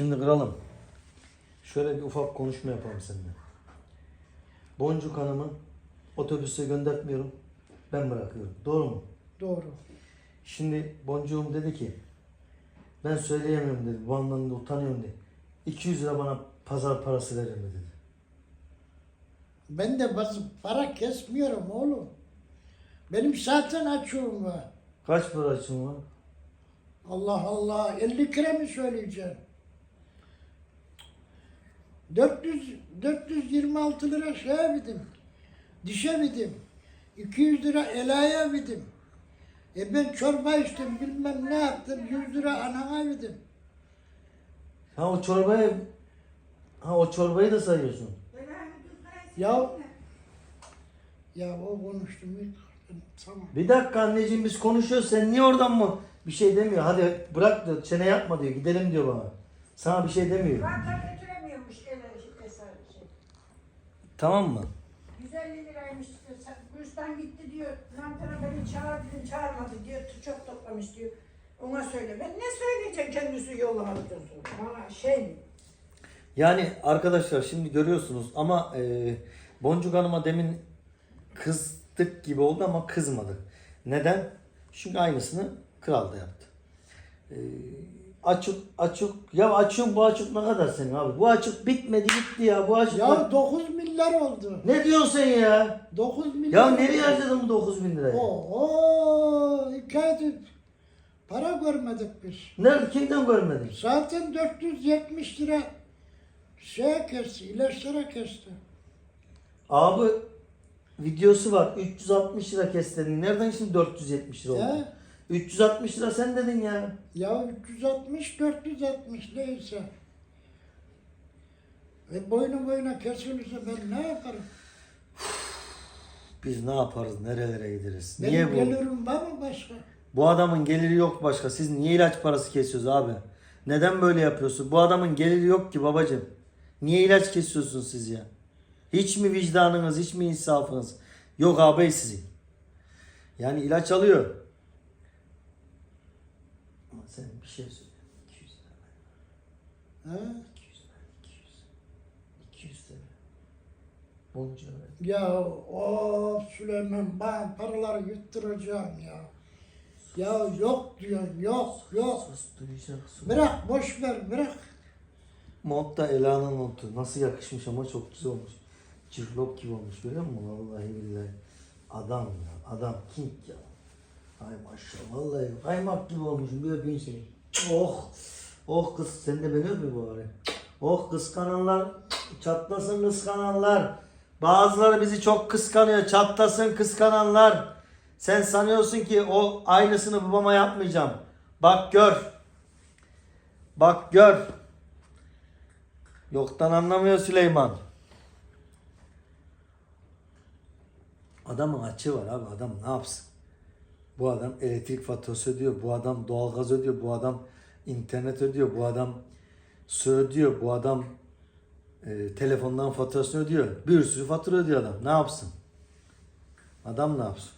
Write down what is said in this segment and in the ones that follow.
Şimdi kralım. Şöyle bir ufak konuşma yapalım seninle. Boncuk Hanım'ı otobüse göndertmiyorum. Ben bırakıyorum. Doğru mu? Doğru. Şimdi Boncuğum dedi ki ben söyleyemiyorum dedi. Bu anlamda utanıyorum dedi. 200 lira bana pazar parası verir mi dedi. Ben de bazı para kesmiyorum oğlum. Benim zaten açığım var. Kaç para açın var? Allah Allah 50 kere mi söyleyeceğim? 400 426 lira şeye bidim. Dişe bidim. 200 lira elaya bidim. E ben çorba içtim bilmem ne yaptım 100 lira anama bidim. Ha o çorbayı ha o çorbayı da sayıyorsun. Ya ya o konuştum ilk. Tamam. Bir dakika anneciğim biz konuşuyoruz. Sen niye oradan mı bir şey demiyor? Hadi bırak diyor. Çene yapma diyor. Gidelim diyor bana. Sana bir şey demiyor. Zaten götüremiyormuş ele eser şey. Tamam mı? 150 liraymış. Sen- Burs'tan gitti diyor. Lantana beni çağır dedim çağırmadı diyor. Çok toplamış diyor. Ona söyle. Ben ne söyleyeceğim kendisi yollamadıktan sonra. Bana şey mi? Yani arkadaşlar şimdi görüyorsunuz ama e, Boncuk Hanım'a demin kızdık gibi oldu ama kızmadı. Neden? Çünkü aynısını kral da yaptı. E, açık açık ya açık bu açık ne kadar senin abi? Bu açık bitmedi gitti ya bu açık. Ya 9 milyar oldu. Ne diyorsun sen ya? 9 milyar. Ya nereye harcadın bu 9000 bin lirayı? Oo, iki aydır para görmedik biz. Nerede kimden görmedin? Zaten 470 lira şey kesti, ilaçlara kesti. Abi videosu var. 360 lira kes dedin. Nereden şimdi 470 lira oldu? He? 360 lira sen dedin ya. Ya 360, 460 neyse. E boynu boyuna kesilirse ben ne yaparım? Biz ne yaparız? Nerelere gideriz? Benim Niye bu? gelirim var mı başka? Bu adamın geliri yok başka. Siz niye ilaç parası kesiyorsunuz abi? Neden böyle yapıyorsun? Bu adamın geliri yok ki babacığım. Niye ilaç kesiyorsunuz siz ya? Hiç mi vicdanınız, hiç mi insafınız? Yok ağabey sizin. Yani ilaç alıyor. Ama sen bir şey söyle. 200 lira Ha? 200 ver. 200. 200 lira. Boncuğa ver. Ya o Süleyman ben paraları yutturacağım ya. Ya yok diyorsun, yok, yok. Sus duyacak. sus. Bırak, boş ver, bırak. Mont da Ela'nın montu. Nasıl yakışmış ama çok güzel olmuş. Cirlop gibi olmuş görüyor musun? Vallahi billahi. Adam ya. Adam king ya. Ay maşallah. Vallahi kaymak gibi olmuşum. Bir öpeyim seni. Oh. Oh kız. Sen de beni öpme bari. Oh kıskananlar. Çatlasın kıskananlar. Bazıları bizi çok kıskanıyor. Çatlasın kıskananlar. Sen sanıyorsun ki o aynısını babama yapmayacağım. Bak gör. Bak gör. Yoktan anlamıyor Süleyman. Adamın açığı var abi. Adam ne yapsın? Bu adam elektrik faturası ödüyor. Bu adam doğalgaz ödüyor. Bu adam internet ödüyor. Bu adam su ödüyor. Bu adam e, telefondan faturasını ödüyor. Bir sürü fatura ödüyor adam. Ne yapsın? Adam ne yapsın?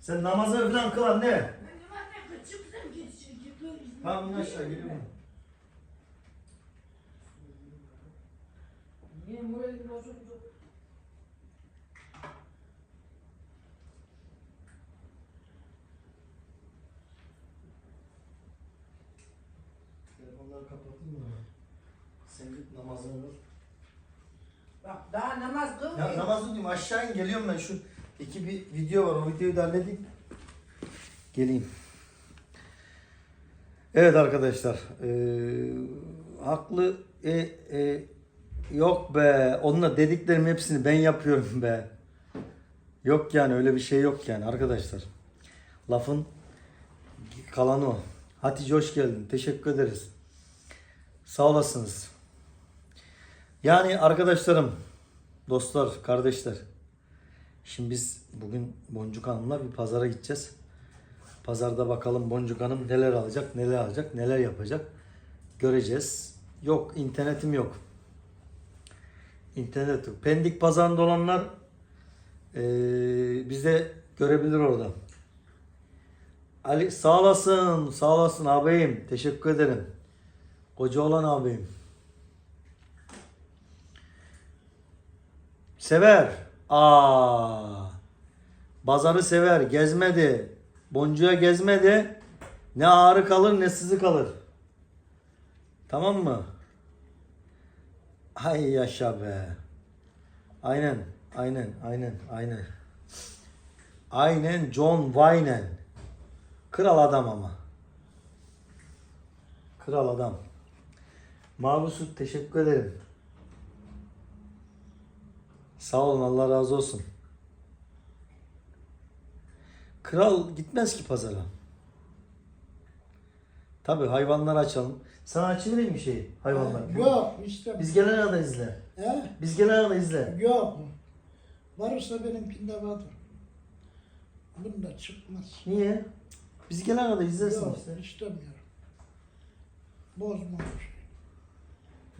Sen namazı falan kıl anne. Tamam in aşağı geliyorum. Niye moralim bozuldu? Telefonları kapatayım mı? Sen git namazını kıl. Bak daha namaz kılmıyor. Ya namazı diyeyim aşağı in geliyorum ben şu iki bir video var o videoyu da halledeyim. Geleyim. Evet arkadaşlar eee, haklı e, e, yok be onunla dediklerim hepsini ben yapıyorum be. Yok yani öyle bir şey yok yani arkadaşlar. Lafın kalanı o. Hatice hoş geldin. Teşekkür ederiz. Sağ olasınız. Yani arkadaşlarım, dostlar, kardeşler. Şimdi biz bugün Boncuk Hanım'la bir pazara gideceğiz. Pazarda bakalım Boncuk Hanım neler alacak, neler alacak, neler yapacak. Göreceğiz. Yok, internetim yok. İnternet yok. Pendik pazarında olanlar Ee, biz de görebilir oradan. Ali sağ olasın, sağ olasın ağabeyim. Teşekkür ederim. Koca olan ağabeyim. Sever. Aa. Bazarı sever. Gezmedi. Boncuğa gezmedi. Ne ağrı kalır ne sızı kalır. Tamam mı? Ay yaşa be. Aynen. Aynen. Aynen. Aynen. Aynen John Wayne. Kral adam ama. Kral adam. Mabusut teşekkür ederim. Sağ olun Allah razı olsun. Kral gitmez ki pazara. Tabi hayvanları açalım. Sana açıvereyim mi şeyi hayvanları? Yok işte. Biz gelene kadar izle. He? Biz gelene kadar izle. Yok. Varsa benimkinde vardır. Bunda çıkmaz. Niye? Biz gelene kadar izlersin Yok işte. istemiyorum. Bozmamış.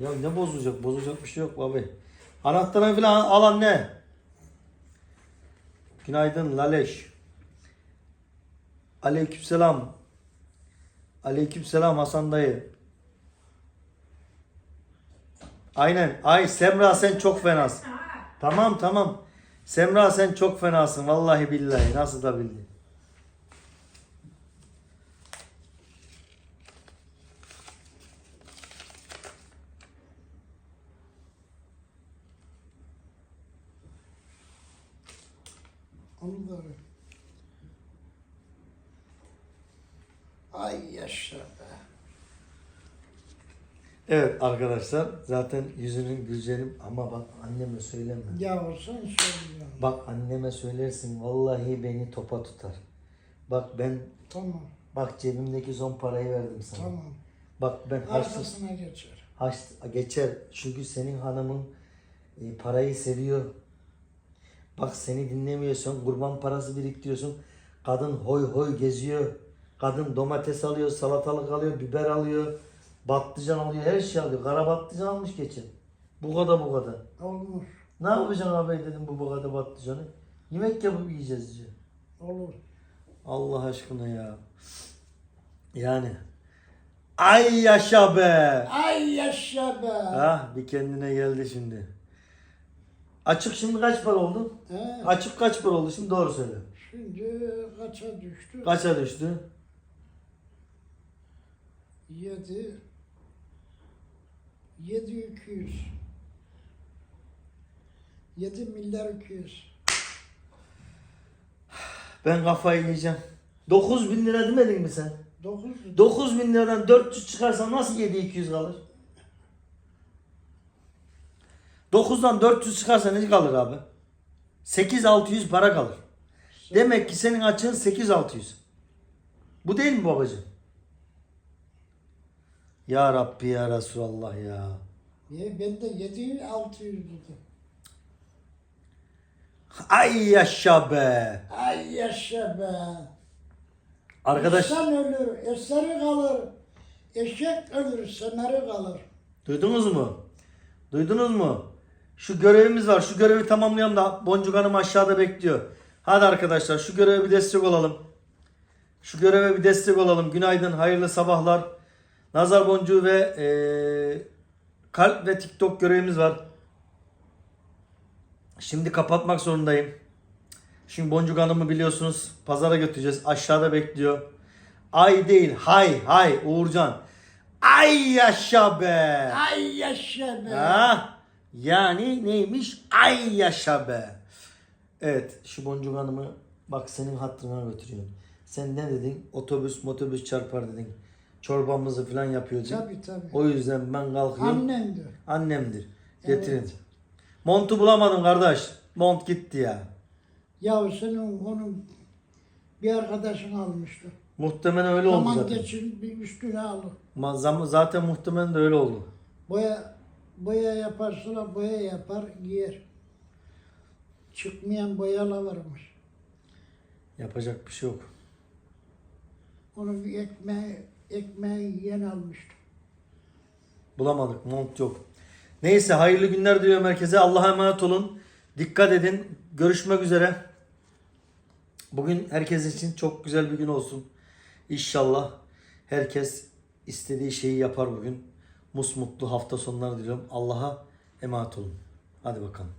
Ya ne bozacak? Bozacak bir şey yok abi. Anahtarını falan al anne. Günaydın Laleş. Aleykümselam. Aleykümselam Hasan dayı. Aynen. Ay Semra sen çok fenasın. Tamam tamam. Semra sen çok fenasın. Vallahi billahi. Nasıl da bildin. Onu da öyle. Ay yaşa be. Evet arkadaşlar zaten yüzünün güleceğini ama bak anneme söyleme. Ya sen söylüyorsun. Bak anneme söylersin vallahi beni topa tutar. Bak ben Tamam. bak cebimdeki son parayı verdim sana. Tamam. Bak ben haçsız Arkasına geçer. haç geçer çünkü senin hanımın e, parayı seviyor. Bak seni dinlemiyorsun, kurban parası biriktiriyorsun. Kadın hoy hoy geziyor. Kadın domates alıyor, salatalık alıyor, biber alıyor, patlıcan alıyor, her şey alıyor. Kara patlıcan almış geçen. Bu kadar bu kadar. Olmuş. Ne yapacaksın abi dedim bu bu kadar patlıcanı. Yemek yapıp yiyeceğiz diyor. Olur. Allah aşkına ya. Yani. Ay yaşa be. Ay yaşa be. Ah bir kendine geldi şimdi. Açık şimdi kaç para oldu? He. Açık kaç para oldu şimdi doğru söyle. Şimdi kaça düştü? Kaça düştü? Yedi. Yedi iki yüz. Yedi milyar iki yüz. Ben kafayı yiyeceğim. 9 bin lira demedin mi sen? Dokuz. 9 bin liradan 400 çıkarsan nasıl 7200 kalır? 9'dan 400 çıkarsa ne kalır abi? 8600 para kalır. Demek ki senin açığın 8600. Bu değil mi babacığım? Ya Rabbi ya Resulallah ya. Niye? Ben de yedi altı yüz dedim. Ay yaşa be. Ay yaşa be. Arkadaş İnsan ölür, eseri kalır. Eşek ölür, semeri kalır. duydunuz mu? Duydunuz mu? Şu görevimiz var. Şu görevi tamamlayalım da Boncuk Hanım aşağıda bekliyor. Hadi arkadaşlar şu göreve bir destek olalım. Şu göreve bir destek olalım. Günaydın, hayırlı sabahlar. Nazar boncuğu ve eee, kalp ve TikTok görevimiz var. Şimdi kapatmak zorundayım. Şimdi Boncuk Hanım'ı biliyorsunuz pazara götüreceğiz. Aşağıda bekliyor. Ay değil, hay hay Uğurcan. Ay yaşa be. Ay yaşa be. Ha? Yani neymiş? Ay yaşa be. Evet şu Boncuk Hanım'ı bak senin hatırına götürüyorum. Sen ne dedin? Otobüs motobüs çarpar dedin. Çorbamızı falan yapıyor dedin. Tabii tabii. O yüzden ben kalkıyorum. Annemdi. Annemdir. Getirin. Evet. Montu bulamadım kardeş. Mont gitti ya. Ya senin onun bir arkadaşın almıştı. Muhtemelen öyle oldu Zaman zaten. geçin bir üstüne alır. Ma- zam- Zaten muhtemelen de öyle oldu. Boya boya yaparsa boya yapar giyer. Çıkmayan boyalar varmış. Yapacak bir şey yok. Onu bir ekmeği, ekmeği yiyen almıştı. Bulamadık. Mont yok. Neyse hayırlı günler diliyorum herkese. Allah'a emanet olun. Dikkat edin. Görüşmek üzere. Bugün herkes için çok güzel bir gün olsun. İnşallah herkes istediği şeyi yapar bugün. Musmutlu hafta sonları diliyorum. Allah'a emanet olun. Hadi bakalım.